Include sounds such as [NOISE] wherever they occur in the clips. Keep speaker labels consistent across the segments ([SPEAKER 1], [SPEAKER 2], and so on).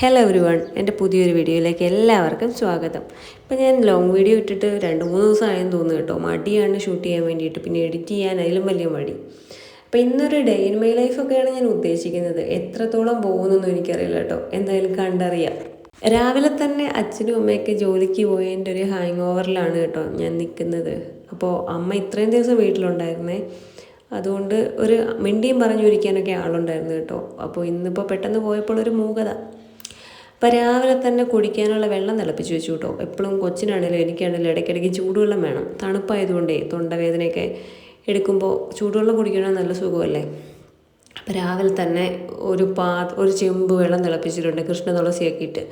[SPEAKER 1] Hello every one എന്റെ പുതിയൊരു വീഡിയോയിലേക്ക് എല്ലാവർക്കും സ്വാഗതം. ഇപ്പം ഞാൻ ലോങ് വീഡിയോ ഇട്ടിട്ട് രണ്ട് മൂന്ന് ദിവസമായെന്ന് തോന്നുന്നു കേട്ടോ. മടിയാണ് ഷൂട്ട് ചെയ്യാൻ വേണ്ടിയിട്ട് പിന്നെ എഡിറ്റ് ചെയ്യാൻ അതിലും വലിയ മടി. അപ്പോൾ ഇന്നൊരു ഡേ ഇൻ മൈ ലൈഫൊക്കെയാണ് ഞാൻ ഉദ്ദേശിക്കുന്നത്. എത്രത്തോളം പോകുന്നൊന്നും എനിക്കറിയില്ല കേട്ടോ. എന്തായാലും കണ്ടറിയാം. രാവിലെ തന്നെ അച്ഛനും അമ്മയൊക്കെ ജോലിക്ക് പോയതിന്റെ ഒരു ഹാങ് ഓവറിലാണ് കേട്ടോ ഞാൻ നിൽക്കുന്നത്. അപ്പോൾ അമ്മ ഇത്രയും ദിവസം വീട്ടിലുണ്ടായിരുന്നേ. അതുകൊണ്ട് ഒരു മിണ്ടിയും പറഞ്ഞു ഇരിക്കാനൊക്കെ ആളുണ്ടായിരുന്നു കേട്ടോ. അപ്പോൾ ഇന്നിപ്പോൾ പെട്ടെന്ന് പോയപ്പോൾ ഒരു മൂകത. അപ്പോൾ രാവിലെ തന്നെ കുടിക്കാനുള്ള വെള്ളം തിളപ്പിച്ച് വെച്ചു കേട്ടോ. എപ്പോഴും കൊച്ചിനാണെങ്കിലും എനിക്കാണെങ്കിലും ഇടയ്ക്കിടയ്ക്ക് ചൂടുവെള്ളം വേണം. തണുപ്പായതുകൊണ്ടേ തൊണ്ടവേദനയൊക്കെ എടുക്കുമ്പോൾ ചൂടുവെള്ളം കുടിക്കണത് നല്ല സുഖമല്ലേ? അപ്പോൾ രാവിലെ തന്നെ ഒരു പാ ഒരു ചെമ്പ് വെള്ളം തിളപ്പിച്ചിട്ടുണ്ട് കൃഷ്ണ തുളസിയൊക്കെ ഇട്ട്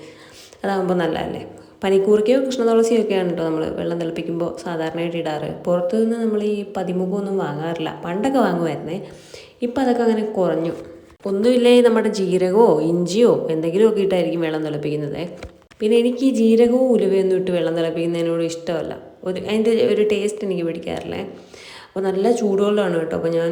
[SPEAKER 1] അതാകുമ്പോൾ നല്ലതല്ലേ? പനിക്കൂർക്കയോ കൃഷ്ണ തുളസിയോ ഒക്കെയാണ് കേട്ടോ നമ്മൾ വെള്ളം തിളപ്പിക്കുമ്പോൾ സാധാരണയായിട്ട് ഇടാറ്. പുറത്തു നിന്ന് നമ്മൾ ഈ പതിമുഖമൊന്നും വാങ്ങാറില്ല. പണ്ടൊക്കെ വാങ്ങുമായിരുന്നേ. ഇപ്പം അതൊക്കെ അങ്ങനെ കുറഞ്ഞു. ഒന്നുമില്ലേ നമ്മുടെ ജീരകമോ ഇഞ്ചിയോ എന്തെങ്കിലുമൊക്കെ ഇട്ടായിരിക്കും വെള്ളം തിളപ്പിക്കുന്നത്. പിന്നെ എനിക്ക് ഈ ജീരകവും ഉലുവയൊന്നും ഇട്ട് വെള്ളം തിളപ്പിക്കുന്നതിനോട് ഇഷ്ടമല്ല. ഒരു അതിന്റെ ഒരു ടേസ്റ്റ് എനിക്ക് പിടിക്കാറില്ലേ. അപ്പോൾ നല്ല ചൂടുവെള്ളമാണ് കേട്ടോ. അപ്പോൾ ഞാൻ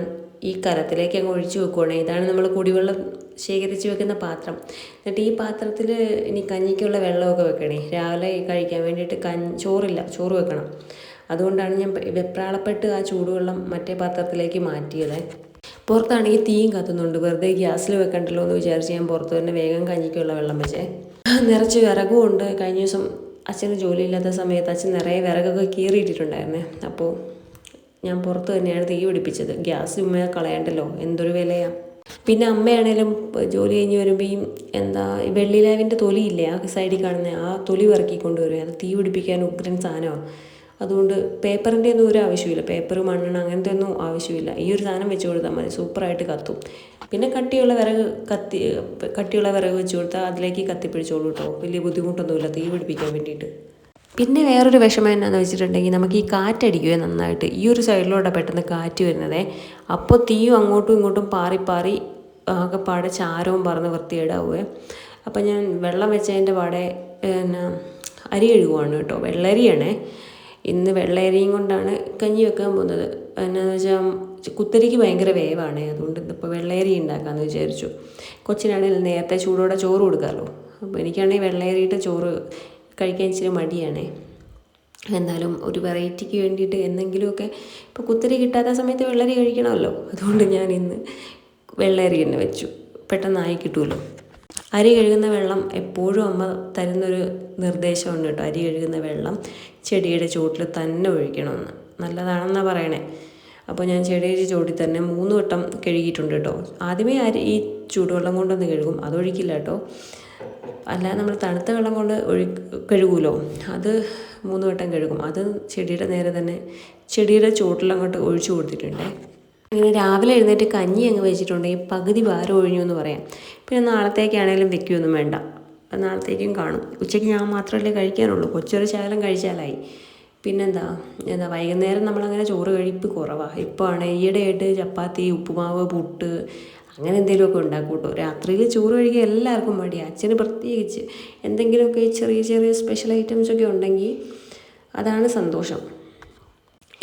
[SPEAKER 1] ഈ കരത്തിലേക്ക് അങ്ങ് ഒഴിച്ച് വെക്കുകയാണ് ഇതാണ് നമ്മൾ കുടിവെള്ളം ശേഖരിച്ച് വെക്കുന്ന പാത്രം. എന്നിട്ട് ഈ പാത്രത്തിൽ ഇനി കഞ്ഞിക്കുള്ള വെള്ളമൊക്കെ വെക്കണേ. രാവിലെ കഴിക്കാൻ വേണ്ടിയിട്ട് കഞ്ഞി ചോറില്ല ചോറ് വെക്കണം. അതുകൊണ്ടാണ് ഞാൻ വെപ്രാളപ്പെട്ട് ആ ചൂടുവെള്ളം മറ്റേ പാത്രത്തിലേക്ക് മാറ്റിയത്. പുറത്താണെങ്കിൽ തീയും കത്തുന്നുണ്ട്. വെറുതെ ഗ്യാസിൽ വെക്കണ്ടല്ലോ എന്ന് വിചാരിച്ച് ഞാൻ പുറത്ത് തന്നെ വേഗം കഞ്ഞിക്കുള്ള വെള്ളം വെച്ചേ. നിറച്ച് വിറകും ഉണ്ട്. കഴിഞ്ഞ ദിവസം അച്ഛന് ജോലിയില്ലാത്ത സമയത്ത് അച്ഛൻ നിറയെ വിറകൊക്കെ കീറിയിട്ടിട്ടുണ്ടായിരുന്നേ. അപ്പോൾ ഞാൻ പുറത്ത് തന്നെയാണ് തീ പിടിപ്പിച്ചത്. ഗ്യാസ് ഉമ്മ കളയണ്ടല്ലോ. എന്തൊരു വിലയാണ് പിന്നെ അമ്മയാണേലും ജോലി കഴിഞ്ഞ് വരുമ്പോൾ ഈ എന്താ വെള്ളിലാവിന്റെ തൊലിയില്ലേ ആ സൈഡിൽ കാണുന്ന ആ തൊലി ഇറക്കി കൊണ്ടുവരും അത് തീ പിടിപ്പിക്കാൻ ഉഗ്രൻ സാധനമാണ് അതുകൊണ്ട് പേപ്പറിന്റെ ഒന്നും ഒരു ആവശ്യമില്ല പേപ്പർ മണ്ണെണ്ണ അങ്ങനത്തെ ഒന്നും ആവശ്യമില്ല. ഈ ഒരു സാധനം വെച്ച് കൊടുത്താൽ മതി. സൂപ്പറായിട്ട് കത്തും. പിന്നെ കട്ടിയുള്ള വിറക് കത്തി കട്ടിയുള്ള വിറക് വെച്ച് കൊടുത്താൽ അതിലേക്ക് കത്തിപ്പിടിച്ചോളൂ കേട്ടോ. വലിയ ബുദ്ധിമുട്ടൊന്നുമില്ല. തീ പിടിപ്പിക്കാൻ വേണ്ടിയിട്ട്. പിന്നെ വേറൊരു വിഷമം എന്നാന്ന് വെച്ചിട്ടുണ്ടെങ്കിൽ നമുക്ക് ഈ കാറ്റടിക്കുവേ നന്നായിട്ട്. ഈ ഒരു സൈഡിലൂടെ പെട്ടെന്ന് കാറ്റ് വരുന്നതേ. അപ്പോൾ തീയും അങ്ങോട്ടും ഇങ്ങോട്ടും പാറി പാറി ആകെപ്പാടെ ചാരവും പറന്ന് വൃത്തിയേടാവുക അപ്പം ഞാൻ വെള്ളം വെച്ചതിന്റെ പാടെ പിന്നെ അരി കഴുകുവാണ് കേട്ടോ. വെള്ളരിയാണേ. ഇന്ന് വെള്ളയരിയും കൊണ്ടാണ് കഞ്ഞി വെക്കാൻ പോകുന്നത്. എന്നാന്ന് വെച്ചാൽ കുത്തരിക്ക് ഭയങ്കര വേവാണ്. അതുകൊണ്ട് ഇന്നിപ്പോൾ വെള്ളയരി ഉണ്ടാക്കാമെന്ന് വിചാരിച്ചു. കൊച്ചിനാണെങ്കിൽ നേരത്തെ ചൂടോടെ ചോറ് കൊടുക്കാമല്ലോ അപ്പോൾ എനിക്കാണെങ്കിൽ വെള്ളയരിയിട്ട് ചോറ് കഴിക്കാൻ ഇച്ചിരി മടിയാണ്. എന്നാലും ഒരു വെറൈറ്റിക്ക് വേണ്ടിയിട്ട് എന്തെങ്കിലുമൊക്കെ ഇപ്പോൾ കുത്തരി കിട്ടാത്ത സമയത്ത് വെള്ളരി കഴിക്കണമല്ലോ. അതുകൊണ്ട് ഞാൻ ഇന്ന് വെള്ളരി തന്നെ വെച്ചു. പെട്ടെന്നായി കിട്ടുമല്ലോ അരി കഴുകുന്ന വെള്ളം എപ്പോഴും അമ്മ തരുന്നൊരു നിർദ്ദേശമുണ്ട് കേട്ടോ. അരി കഴുകുന്ന വെള്ളം ചെടിയുടെ ചുവട്ടിൽ തന്നെ ഒഴിക്കണമെന്ന്. നല്ലതാണെന്നാണ് പറയണേ. അപ്പോൾ ഞാൻ ചെടിയുടെ ചുവട്ടിൽ തന്നെ മൂന്ന് വട്ടം കഴുകിയിട്ടുണ്ട് കേട്ടോ. ആദ്യമേ അരി ഈ ചൂടുവെള്ളം കൊണ്ടൊന്ന് കഴുകും. അതൊഴിക്കില്ല കേട്ടോ. അല്ല നമ്മൾ തണുത്ത വെള്ളം കൊണ്ട് ഒഴി കഴുകുമല്ലോ അത് മൂന്ന് വട്ടം കഴുകും. അത് ചെടിയുടെ നേരെ തന്നെ ചെടിയുടെ ചുവട്ടിലങ്ങോട്ട് ഒഴിച്ചു കൊടുത്തിട്ടുണ്ട്. ഇങ്ങനെ രാവിലെ എഴുന്നേറ്റ് കഞ്ഞി അങ്ങ് വെച്ചിട്ടുണ്ടെങ്കിൽ പകുതി ഭാരം ഒഴിഞ്ഞു എന്ന് പറയാം. പിന്നെ നാളത്തേക്കാണേലും വെക്കുകയൊന്നും വേണ്ട. നാളത്തേക്കും കാണും. ഉച്ചയ്ക്ക് ഞാൻ മാത്രമല്ലേ കഴിക്കാനുള്ളൂ. കൊച്ചൊരു ശകലം കഴിച്ചാലായി. പിന്നെന്താ? എന്താ വൈകുന്നേരം നമ്മളങ്ങനെ ചോറ് കഴിപ്പ് കുറവാണ് ഇപ്പോൾ ആണ് ഈയിടെയായിട്ട് ചപ്പാത്തി ഉപ്പുമാവ് പുട്ട് അങ്ങനെ എന്തെങ്കിലുമൊക്കെ ഉണ്ടാക്കും കേട്ടോ. രാത്രിയിൽ ചോറ് കഴിക്കുക എല്ലാവർക്കും മടിയാണ് അച്ഛന് പ്രത്യേകിച്ച് എന്തെങ്കിലുമൊക്കെ ചെറിയ ചെറിയ സ്പെഷ്യൽ ഐറ്റംസ് ഒക്കെ ഉണ്ടെങ്കിൽ അതാണ് സന്തോഷം.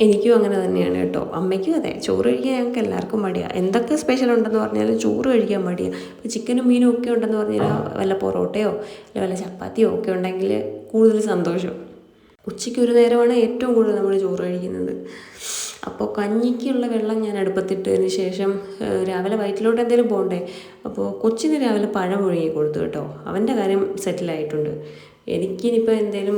[SPEAKER 1] എനിക്കും അങ്ങനെ തന്നെയാണ് കേട്ടോ. അമ്മയ്ക്കും അതെ ചോറ് കഴിക്കാൻ ഞങ്ങൾക്ക് എല്ലാവർക്കും മടിയാണ് എന്തൊക്കെ സ്പെഷ്യൽ ഉണ്ടെന്ന് പറഞ്ഞാലും ചോറ് കഴിക്കാൻ മടിയാണ് ഇപ്പോൾ ചിക്കനും മീനും ഒക്കെ ഉണ്ടെന്ന് പറഞ്ഞാൽ വല്ല പൊറോട്ടയോ അല്ല വല്ല ചപ്പാത്തിയോ ഒക്കെ ഉണ്ടെങ്കിൽ കൂടുതൽ സന്തോഷം. ഉച്ചയ്ക്ക് ഒരു നേരമാണ് ഏറ്റവും കൂടുതൽ നമ്മൾ ചോറ് കഴിക്കുന്നത്. അപ്പോൾ കഞ്ഞിക്കുള്ള വെള്ളം ഞാൻ അടുപ്പത്തിട്ടതിന് ശേഷം രാവിലെ വയറ്റിലോട്ട് എന്തെങ്കിലും പോകണ്ടേ അപ്പോൾ കൊച്ചിന് രാവിലെ പഴം ഒഴുകി കൊടുത്തു കേട്ടോ. അവന്റെ കാര്യം സെറ്റിലായിട്ടുണ്ട് എനിക്കിനിപ്പോൾ എന്തെങ്കിലും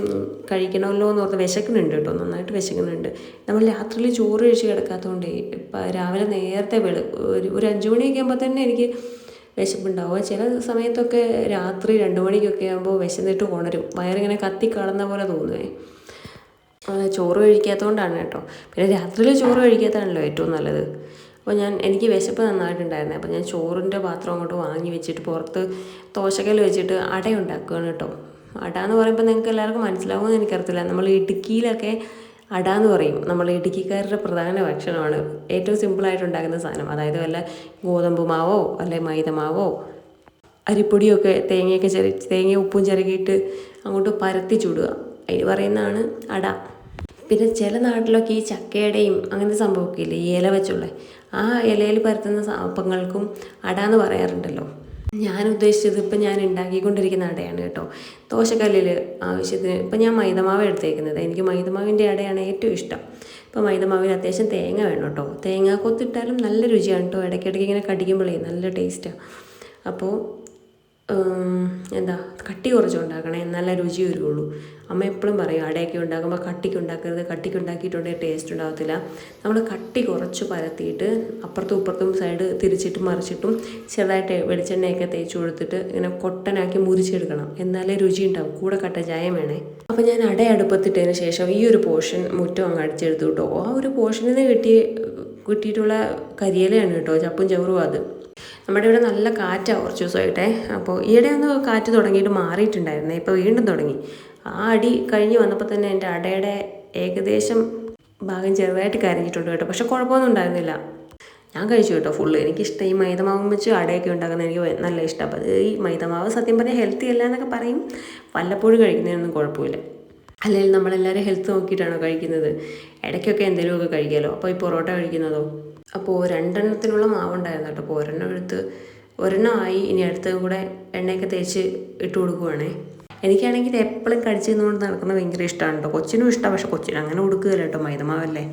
[SPEAKER 1] കഴിക്കണമല്ലോ എന്ന് ഓർത്ത് വിശക്കുന്നുണ്ട് കേട്ടോ. നന്നായിട്ട് വിശക്കുന്നുണ്ട്. നമ്മൾ രാത്രിയിൽ ചോറ് കഴിച്ച് കിടക്കാത്തതുകൊണ്ട് ഇപ്പം രാവിലെ നേരത്തെ വെളു ഒരു ഒരു അഞ്ച് മണിയൊക്കെ ആകുമ്പോൾ തന്നെ എനിക്ക് വിശപ്പുണ്ടാവുക ചില സമയത്തൊക്കെ രാത്രി രണ്ട് മണിക്കൊക്കെ ആകുമ്പോൾ വിശന്നിട്ട് ഉണരും. വയറിങ്ങനെ കത്തി കളന്ന പോലെ തോന്നുവേ. ചോറ് കഴിക്കാത്തതുകൊണ്ടാണ് കേട്ടോ. പിന്നെ രാത്രിയിൽ ചോറ് കഴിക്കാത്തതാണല്ലോ ഏറ്റവും നല്ലത്. അപ്പോൾ ഞാൻ എനിക്ക് വിശപ്പ് നന്നായിട്ടുണ്ടായിരുന്നേ. അപ്പോൾ ഞാൻ ചോറിന്റെ പാത്രം അങ്ങോട്ട് വാങ്ങി വെച്ചിട്ട് പുറത്ത് ദോശക്കല്ല് വെച്ചിട്ട് അട ഉണ്ടാക്കുകയാണ് കേട്ടോ. അട എന്ന് പറയുമ്പോൾ നിങ്ങൾക്ക് എല്ലാവർക്കും മനസ്സിലാവുമെന്ന് എനിക്കറിയത്തില്ല. നമ്മൾ ഇടുക്കിയിലൊക്കെ അട എന്ന് പറയും. നമ്മൾ ഇടുക്കിക്കാരുടെ പ്രധാന ഭക്ഷണമാണ്. ഏറ്റവും സിമ്പിളായിട്ട് ഉണ്ടാക്കുന്ന സാധനം. അതായത് വല്ല ഗോതമ്പ് മാവോ അല്ലെ മൈദ മാവോ അരിപ്പൊടിയൊക്കെ തേങ്ങയൊക്കെ ചെറി തേങ്ങ ഉപ്പും ചിരകിയിട്ട് അങ്ങോട്ട് പരത്തി ചൂടുക. അതിന് പറയുന്നതാണ് അട. പിന്നെ ചില നാട്ടിലൊക്കെ ഈ ചക്കയുടെയും അങ്ങനത്തെ സംഭവമൊക്കെ ഇല്ലേ? ഇല വെച്ചുള്ള. ആ ഇലയിൽ പരത്തുന്ന അപ്പങ്ങൾക്കും അട എന്ന് പറയാറുണ്ടല്ലോ. ഞാൻ ഉദ്ദേശിച്ചത് ഇപ്പം ഞാൻ ഉണ്ടാക്കിക്കൊണ്ടിരിക്കുന്ന അടയാണ് കേട്ടോ. ദോശക്കല്ലിൽ ആവശ്യത്തിന് ഇപ്പം ഞാൻ മൈദമാവ് എടുത്തേക്കുന്നത്. എനിക്ക് മൈദമാവിന്റെ അടയാണ് ഏറ്റവും ഇഷ്ടം. ഇപ്പം മൈദമാവിൽ അത്യാവശ്യം തേങ്ങ വേണം കേട്ടോ. തേങ്ങ കൊത്തിട്ടാലും നല്ല രുചിയാണ് കേട്ടോ. ഇടയ്ക്കിടയ്ക്ക് ഇങ്ങനെ കടിക്കുമ്പോഴേ നല്ല ടേസ്റ്റാണ് അപ്പോൾ എന്താ കട്ടി കുറച്ച് ഉണ്ടാക്കണേ നല്ല രുചി വരുള്ളൂ. അമ്മ എപ്പോഴും പറയും അടയൊക്കെ ഉണ്ടാക്കുമ്പോൾ കട്ടിക്ക് ഉണ്ടാക്കരുത് കട്ടിക്ക് ഉണ്ടാക്കിയിട്ടുണ്ടെങ്കിൽ ടേസ്റ്റ് ഉണ്ടാകത്തില്ല നമ്മൾ കട്ടി കുറച്ച് പരത്തിയിട്ട് അപ്പുറത്തും ഇപ്പുറത്തും സൈഡ് തിരിച്ചിട്ടും മറിച്ചിട്ടും ചെറുതായിട്ട് വെളിച്ചെണ്ണയൊക്കെ തേച്ച് കൊടുത്തിട്ട് ഇങ്ങനെ കൊട്ടനാക്കി മുറിച്ചെടുക്കണം എന്നാലേ രുചി ഉണ്ടാവും. കൂടെ കട്ട ചായം വേണേ. അപ്പോൾ ഞാൻ അട അടുപ്പത്തിട്ടതിന് ശേഷം ഈ ഒരു പോർഷൻ മുറ്റം അങ്ങ് അടിച്ചെടുത്തു കേട്ടോ. ആ ഒരു പോർഷനിൽ നിന്ന് കിട്ടിയ കിട്ടിയിട്ടുള്ള കരിയിലയാണ് കേട്ടോ ചപ്പും ചവറും അത്. നമ്മുടെ ഇവിടെ നല്ല കാറ്റാണ് കുറച്ച് ദിവസമായിട്ടെ. അപ്പോൾ ഈയിടെ ഒന്ന് കാറ്റ് തുടങ്ങിയിട്ട് മാറിയിട്ടുണ്ടായിരുന്നേ. ഇപ്പോൾ വീണ്ടും തുടങ്ങി. ആ അടി കഴിഞ്ഞ് വന്നപ്പോൾ തന്നെ എന്റെ അടയുടെ ഏകദേശം ഭാഗം ചെറുതായിട്ട് കരഞ്ഞിട്ടുണ്ട് കേട്ടോ. പക്ഷെ കുഴപ്പമൊന്നും ഉണ്ടായിരുന്നില്ല. ഞാൻ കഴിച്ചു കേട്ടോ ഫുള്ള്. എനിക്കിഷ്ടം ഈ മൈദമാവും വെച്ച് അടയൊക്കെ ഉണ്ടാക്കുന്നത് എനിക്ക് നല്ല ഇഷ്ടം. അപ്പോൾ അത് ഈ മൈദമാവ് സത്യം പറഞ്ഞാൽ ഹെൽത്തി അല്ല എന്നൊക്കെ പറയും. വല്ലപ്പോഴും കഴിക്കുന്നതിനൊന്നും കുഴപ്പമില്ല. അല്ലെങ്കിൽ നമ്മളെല്ലാവരും ഹെൽത്ത് നോക്കിയിട്ടാണോ കഴിക്കുന്നത്? ഇടയ്ക്കൊക്കെ എന്തെങ്കിലുമൊക്കെ കഴിക്കാമല്ലോ അപ്പോൾ ഈ പൊറോട്ട കഴിക്കുന്നതോ? അപ്പോൾ രണ്ടെണ്ണത്തിനുള്ള മാവുണ്ടായിരുന്നു കേട്ടോ. അപ്പോൾ ഒരെണ്ണം എടുത്ത് ഒരെണ്ണം ആയി. ഇനി അടുത്ത കൂടെ എണ്ണയൊക്കെ തേച്ച് ഇട്ട് കൊടുക്കുവാണേ. എനിക്കാണെങ്കിൽ എപ്പോഴും കടിച്ചു നിന്നുകൊണ്ട് നടക്കുന്നത് ഭയങ്കര ഇഷ്ടമാണ് കേട്ടോ. കൊച്ചിനും ഇഷ്ടമാണ് പക്ഷെ കൊച്ചിന് അങ്ങനെ കൊടുക്കുകയില്ല കേട്ടോ. മൈദമാവല്ലേ.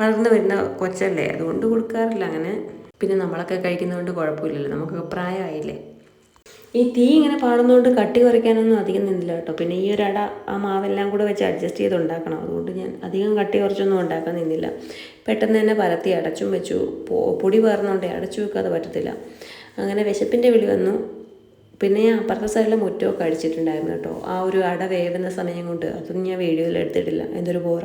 [SPEAKER 1] വളർന്നു വരുന്ന കൊച്ചല്ലേ. അതുകൊണ്ട് കൊടുക്കാറില്ല. അങ്ങനെ പിന്നെ നമ്മളൊക്കെ കഴിക്കുന്നതുകൊണ്ട് കുഴപ്പമില്ലല്ലോ. നമുക്ക് പ്രായമായില്ലേ. ഈ തീ ഇങ്ങനെ പാടുന്നതുകൊണ്ട് കട്ടി കുറയ്ക്കാനൊന്നും അധികം നിന്നില്ല കേട്ടോ. പിന്നെ ഈ ഒരു അട ആ മാവെല്ലാം കൂടെ വെച്ച് അഡ്ജസ്റ്റ് ചെയ്ത് ഉണ്ടാക്കണം. അതുകൊണ്ട് ഞാൻ അധികം കട്ടി കുറച്ചൊന്നും ഉണ്ടാക്കാൻ നിന്നില്ല. പെട്ടെന്ന് തന്നെ പരത്തി അടച്ചും വെച്ചു. പൊടി പാർന്നുകൊണ്ട് അടച്ചു വെക്കാതെ പറ്റത്തില്ല. അങ്ങനെ വിശപ്പിന്റെ വിളി വന്നു. പിന്നെ ഞാൻ അപ്പുറത്തെ സൈഡിലെ മുറ്റമൊക്കെ അടിച്ചിട്ടുണ്ടായിരുന്നു കേട്ടോ. ആ ഒരു അട വേവുന്ന സമയം കൊണ്ട്. അതൊന്നും ഞാൻ വീഡിയോയിൽ എടുത്തിട്ടില്ല. എന്തൊരു ബോറ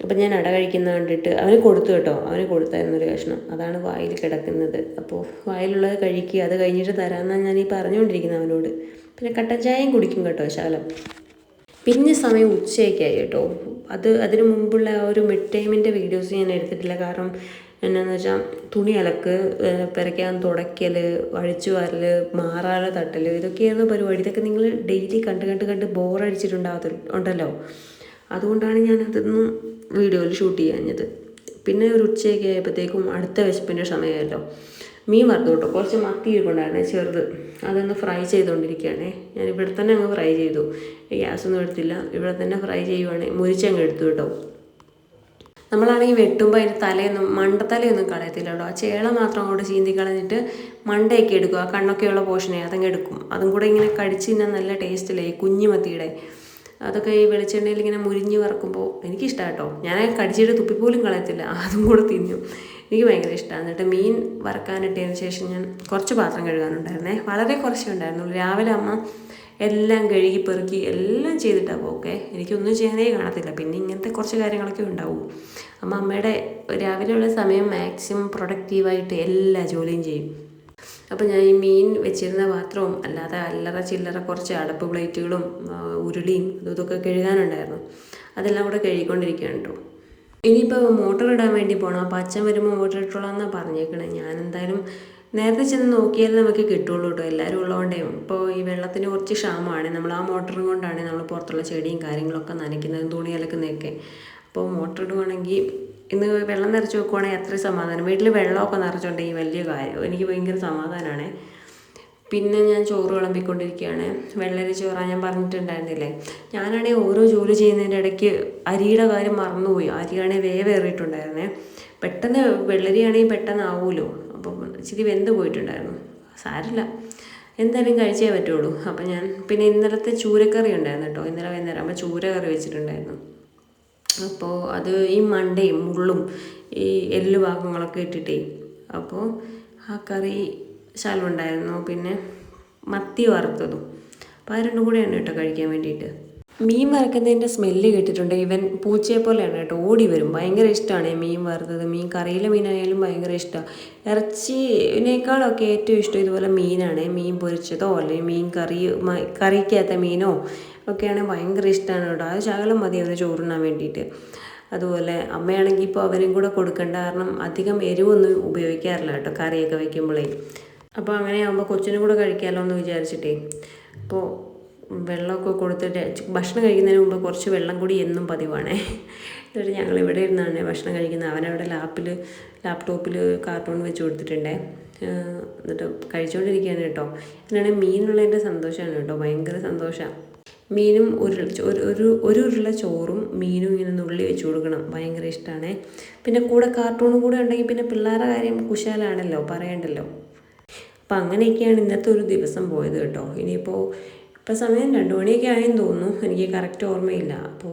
[SPEAKER 1] അപ്പം ഞാൻ അട കഴിക്കുന്ന കണ്ടിട്ട് അവന് കൊടുത്തു കേട്ടോ. അവന് കൊടുത്തായിരുന്നു ഒരു കഷ്ണം. അതാണ് വായിൽ കിടക്കുന്നത്. അപ്പോൾ വായിലുള്ളത് കഴിക്കുക അത് കഴിഞ്ഞിട്ട് തരാമെന്നാണ് ഞാൻ ഈ പറഞ്ഞുകൊണ്ടിരിക്കുന്നത് അവനോട്. പിന്നെ കട്ടൻ ചായയും കുടിക്കും കേട്ടോ ശകലം. പിന്നെ സമയം ഉച്ചയൊക്കെയായി കേട്ടോ. അത് അതിന് മുമ്പുള്ള ആ ഒരു മിഡ് ടൈമിന്റെ വീഡിയോസ് ഞാൻ എടുത്തിട്ടില്ല. കാരണം എന്നാന്ന് വെച്ചാൽ തുണി അലക്ക് പെരയ്ക്കാൻ തുടയ്ക്കൽ അഴിച്ചു വരൽ മാറാല തട്ടൽ ഇതൊക്കെയായിരുന്നു പരിപാടി. ഇതൊക്കെ നിങ്ങൾ ഡെയിലി കണ്ട് കണ്ട് കണ്ട് ബോറടിച്ചിട്ടുണ്ടാകത്തില്ല ഉണ്ടല്ലോ. അതുകൊണ്ടാണ് ഞാൻ അതൊന്നും വീഡിയോയിൽ ഷൂട്ട് ചെയ്യാഞ്ഞത്. പിന്നെ ഒരു ഉച്ചയൊക്കെ ആയപ്പോഴത്തേക്കും അടുത്ത വിശപ്പിന്റെ സമയമല്ലോ മീൻ വറുത്തു കേട്ടോ? കുറച്ച് മത്തി ഇരിപ്പുണ്ടായിരുന്നേ ചെറുത്. അതൊന്ന് ഫ്രൈ ചെയ്തുകൊണ്ടിരിക്കുകയാണേ. ഞാൻ ഇവിടെ തന്നെ അങ്ങ് ഫ്രൈ ചെയ്തു. ഗ്യാസൊന്നും എടുത്തില്ല. ഇവിടെ തന്നെ ഫ്രൈ ചെയ്യുവാണെങ്കിൽ മുരിച്ചങ്ങ് എടുത്തു കേട്ടോ. നമ്മളാണെങ്കിൽ വെട്ടുമ്പോൾ അതിന്റെ തലയൊന്നും മണ്ടത്തലയൊന്നും കളയത്തില്ല കേട്ടോ. ആ ചേള മാത്രം അങ്ങോട്ട് ചീന്തി കളഞ്ഞിട്ട് മണ്ടയൊക്കെ എടുക്കും. ആ കണ്ണൊക്കെയുള്ള പോഷനെ അതങ്ങ് എടുക്കും. അതും കൂടെ ഇങ്ങനെ കടിച്ച് തിന്നാൻ നല്ല ടേസ്റ്റില്ലേ കുഞ്ഞു മത്തിയുടെ അതൊക്കെ ഈ വെളിച്ചെണ്ണയിൽ ഇങ്ങനെ മുരിഞ്ഞ് വറക്കുമ്പോൾ എനിക്കിഷ്ടമാണ് കേട്ടോ ഞാൻ കടിച്ചിട്ട് തുപ്പിപ്പോലും കളയത്തില്ല. [LAUGHS] അതും കൂടെ തിന്നു. എനിക്ക് ഭയങ്കര ഇഷ്ടമാണ് എന്നിട്ട് മീൻ വറക്കാനിട്ടതിന് ശേഷം ഞാൻ കുറച്ച് പാത്രം കഴുകാനുണ്ടായിരുന്നേ. വളരെ കുറച്ചേ ഉണ്ടായിരുന്നുള്ളൂ. രാവിലെ അമ്മ എല്ലാം കഴുകി പെറുക്കി എല്ലാം ചെയ്തിട്ടാണ് പോക്കെ എനിക്കൊന്നും ചെയ്യാനേ കാണത്തില്ല. പിന്നെ ഇങ്ങനത്തെ കുറച്ച് കാര്യങ്ങളൊക്കെ ഉണ്ടാവും. അമ്മ അമ്മയുടെ രാവിലെയുള്ള സമയം മാക്സിമം പ്രൊഡക്റ്റീവായിട്ട് എല്ലാ ജോലിയും ചെയ്യും. അപ്പോൾ ഞാൻ ഈ മീൻ വെച്ചിരുന്ന പാത്രവും അല്ലാതെ അല്ലറ ചില്ലറ കുറച്ച് അടപ്പ് പ്ലേറ്റുകളും ഉരുളിയും അതും ഇതൊക്കെ കഴുകാനുണ്ടായിരുന്നു. അതെല്ലാം കൂടെ കഴുകിക്കൊണ്ടിരിക്കുകയാണ് കേട്ടോ ഇനിയിപ്പോൾ മോട്ടർ ഇടാൻ വേണ്ടി പോകണം അപ്പോൾ അച്ഛൻ വരുമ്പോൾ മോട്ടർ ഇട്ടോളാം എന്നാണ് പറഞ്ഞേക്കണേ. ഞാൻ എന്തായാലും നേരത്തെ ചെന്ന് നോക്കിയാൽ നമുക്ക് കിട്ടുള്ളൂ കേട്ടോ എല്ലാവരും ഉള്ളതുകൊണ്ടേ ഇപ്പോൾ ഈ വെള്ളത്തിന് കുറച്ച് ക്ഷാമമാണ്. നമ്മൾ ആ മോട്ടറും കൊണ്ടാണ് നമ്മൾ പുറത്തുള്ള ചെടിയും കാര്യങ്ങളൊക്കെ നനയ്ക്കുന്നതും തുണി അലക്കുന്നതൊക്കെ. അപ്പോൾ മോട്ടർ ഇടുവാണെങ്കിൽ ഇന്ന് വെള്ളം നിറച്ച് വെക്കുവാണെങ്കിൽ അത്രയും സമാധാനം. വീട്ടിൽ വെള്ളമൊക്കെ നിറച്ചുണ്ടെങ്കിൽ വലിയ കാര്യം. എനിക്ക് ഭയങ്കര സമാധാനമാണ് പിന്നെ ഞാൻ ചോറ് വിളമ്പിക്കൊണ്ടിരിക്കുകയാണ്. വെള്ളരി ചോറ ഞാൻ പറഞ്ഞിട്ടുണ്ടായിരുന്നില്ലേ? ഞാനാണെങ്കിൽ ഓരോ ജോലി ചെയ്യുന്നതിന്റെ ഇടയ്ക്ക് അരിയുടെ കാര്യം മറന്നുപോയി. അരിയാണെങ്കിൽ വേവേറിയിട്ടുണ്ടായിരുന്നേ പെട്ടെന്ന് വെള്ളരിയാണെങ്കിൽ പെട്ടെന്ന് ആവുമല്ലോ അപ്പം ഇച്ചിരി വെന്ത് പോയിട്ടുണ്ടായിരുന്നു. സാരില്ല എന്തായാലും കഴിച്ചേ പറ്റുള്ളൂ. അപ്പം ഞാൻ പിന്നെ ഇന്നലത്തെ ചൂരക്കറി ഉണ്ടായിരുന്നു കേട്ടോ. ഇന്നലെ വൈകുന്നേരം അപ്പോൾ ചൂരക്കറി വെച്ചിട്ടുണ്ടായിരുന്നു. അപ്പോൾ അത് ഈ മണ്ടയും മുള്ളും ഈ എല്ല് ഭാഗങ്ങളൊക്കെ ഇട്ടിട്ടേ അപ്പോൾ ആ കറി ശാലമുണ്ടായിരുന്നു പിന്നെ മത്തി വറുത്തതും. അപ്പോൾ അത് രണ്ടും കൂടെയാണ് കേട്ടോ കഴിക്കാൻ വേണ്ടിയിട്ട്. മീൻ വറുക്കുന്നതിന്റെ സ്മെല്ല് കേട്ടിട്ടുണ്ട്. ഇവൻ പൂച്ചയെ പോലെയാണ് കേട്ടോ. ഓടി വരും. ഭയങ്കര ഇഷ്ടമാണ് മീൻ വറുത്തത് മീൻ കറിയിലെ മീനായാലും ഭയങ്കര ഇഷ്ടമാണ് ഇറച്ചിനേക്കാളൊക്കെ ഏറ്റവും ഇഷ്ടം ഇതുപോലെ മീനാണ്. മീൻ പൊരിച്ചതോ അല്ലെങ്കിൽ മീൻ കറി കറിക്കകത്ത മീനോ ഒക്കെയാണെങ്കിൽ ഭയങ്കര ഇഷ്ടമാണ് കേട്ടോ. അത് ശകലം മതി അവന് ചോറിനാൻ വേണ്ടിയിട്ട്. അതുപോലെ അമ്മയാണെങ്കിൽ ഇപ്പോൾ അവനും കൂടെ കൊടുക്കേണ്ട. കാരണം അധികം എരിവൊന്നും ഉപയോഗിക്കാറില്ല കേട്ടോ കറിയൊക്കെ വെക്കുമ്പോഴേ അപ്പോൾ അങ്ങനെ ആകുമ്പോൾ കൊച്ചിനും കൂടെ കഴിക്കാമല്ലോ എന്ന് വിചാരിച്ചിട്ടേ. അപ്പോൾ വെള്ളമൊക്കെ കൊടുത്തിട്ട് ഭക്ഷണം കഴിക്കുന്നതിന് മുമ്പ് കുറച്ച് വെള്ളം കൂടി എന്നും പതിവാണേ. എന്നിട്ട് ഞങ്ങൾ ഇവിടെ ഇരുന്നാണ് ഭക്ഷണം കഴിക്കുന്നത്. അവനവിടെ ലാപ്പിൽ ലാപ്ടോപ്പിൽ കാർട്ടൂൺ വെച്ച് കൊടുത്തിട്ടുണ്ട്. എന്നിട്ട് കഴിച്ചുകൊണ്ടിരിക്കുകയാണ് കേട്ടോ. എന്നാണെങ്കിൽ മീനുള്ളതിന്റെ സന്തോഷമാണ് കേട്ടോ. ഭയങ്കര സന്തോഷമാണ് മീനും ഒരു ഒരു ഒരു ഉരുള ചോറും മീനും ഇങ്ങനെ നുള്ളി വെച്ച് കൊടുക്കണം. ഭയങ്കര ഇഷ്ടമാണ് പിന്നെ കൂടെ കാർട്ടൂണും കൂടെ ഉണ്ടെങ്കിൽ പിന്നെ പിള്ളേരുടെ കാര്യം കുശാലാണല്ലോ പറയണ്ടല്ലോ. അപ്പം അങ്ങനെയൊക്കെയാണ് ഇന്നത്തെ ഒരു ദിവസം പോയത് കേട്ടോ. ഇനിയിപ്പോൾ ഇപ്പോൾ സമയം രണ്ട് മണിയൊക്കെ ആയെന്ന് തോന്നുന്നു. എനിക്ക് കറക്റ്റ് ഓർമ്മയില്ല. അപ്പോൾ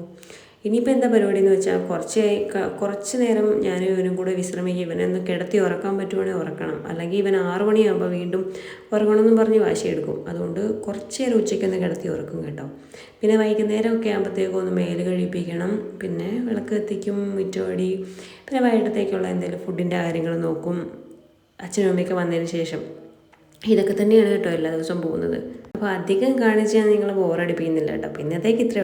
[SPEAKER 1] ഇനിയിപ്പോൾ എന്താ പരിപാടി എന്ന് വെച്ചാൽ കുറച്ച് കുറച്ച് നേരം ഞാൻ ഇവനും കൂടെ വിശ്രമിക്കും. ഇവനെ ഒന്ന് കിടത്തി ഉറക്കാൻ പറ്റുവാണെങ്കിൽ ഉറക്കണം. അല്ലെങ്കിൽ ഇവൻ ആറ് മണിയാകുമ്പോൾ വീണ്ടും ഉറങ്ങണമെന്നും പറഞ്ഞ് വാശിയെടുക്കും. അതുകൊണ്ട് കുറച്ച് നേരം ഉച്ചയ്ക്കൊന്ന് കിടത്തി ഉറക്കും കേട്ടോ. പിന്നെ വൈകുന്നേരമൊക്കെ ആകുമ്പോഴത്തേക്കും ഒന്ന് മേൽ കഴിപ്പിക്കണം. പിന്നെ വിളക്ക് എത്തിക്കും മുറ്റോടി പിന്നെ വൈകിട്ടത്തേക്കുള്ള എന്തെങ്കിലും ഫുഡിന്റെ കാര്യങ്ങൾ നോക്കും. അച്ഛനും അമ്മയൊക്കെ വന്നതിന് ശേഷം. ഇതൊക്കെ തന്നെയാണ് കേട്ടോ എല്ലാ ദിവസവും പോകുന്നത്. അപ്പോൾ അധികം കാണിച്ച് ഞാൻ നിങ്ങളെ ബോറടിപ്പിക്കുന്നില്ല കേട്ടോ. പിന്നത്തേക്ക് ഇത്ര